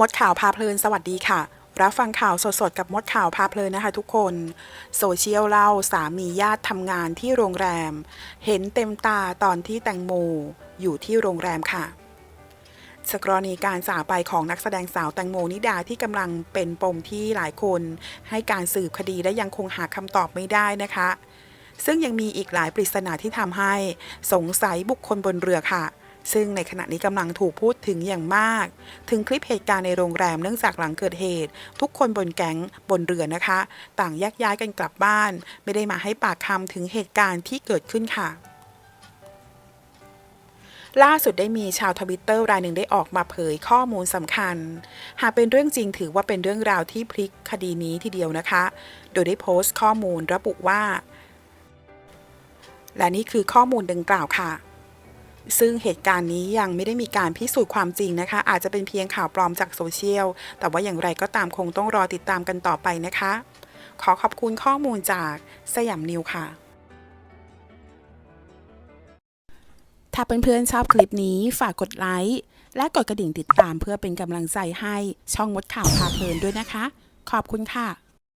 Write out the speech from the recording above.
มดข่าวพาเพลินสวัสดีค่ะ รับฟังข่าวสดๆ กับมดข่าวพาเพลินนะคะทุกคน โซเชียลเล่าสามีญาติทำงานที่โรงแรม เห็นเต็มตาตอนที่แตงโมอยู่ที่โรงแรมค่ะสกรณีการจาไปของนักแสดงสาวแตงโมนิดาที่กำลังเป็นปมที่หลายคน ให้การสืบคดีและยังคงหาคำตอบไม่ได้นะคะ ซึ่งยังมีอีกหลายปริศนาที่ทำให้สงสัยบุคคลบนเรือค่ะ ซึ่งในขณะนี้กำลังถูกพูดถึงอย่างมาก ถึงคลิปเหตุการณ์ในโรงแรมเนื่องจากหลังเกิดเหตุ ทุกคนบนแก๊งบนเรือนะคะ ต่างแยกย้ายกันกลับบ้าน ไม่ได้มาให้ปากคำถึงเหตุการณ์ที่เกิดขึ้นค่ะล่าสุดได้มีชาวทวิตเตอร์รายหนึ่งได้ออกมาเผยข้อมูลสำคัญ หากเป็นเรื่องจริงถือว่าเป็นเรื่องราวที่พลิกคดีนี้ทีเดียวนะคะ โดยได้โพสต์ข้อมูลระบุว่า และนี่คือข้อมูลดังกล่าวค่ะ ซึ่งเหตุการณ์นี้ยังไม่ได้มีการพิสูจน์ความจริงนะคะ อาจจะเป็นเพียงข่าวปลอมจากโซเชียล แต่ว่าอย่างไรก็ตามคงต้องรอติดตามกันต่อไปนะคะ ขอขอบคุณข้อมูลจากสยามนิวค่ะ ถ้าเพื่อนๆชอบคลิปนี้ฝากกดไลค์และกดกระดิ่งติดตามเพื่อเป็นกำลังใจให้ช่องมดข่าวพาเพลินด้วยนะคะ ขอบคุณค่ะ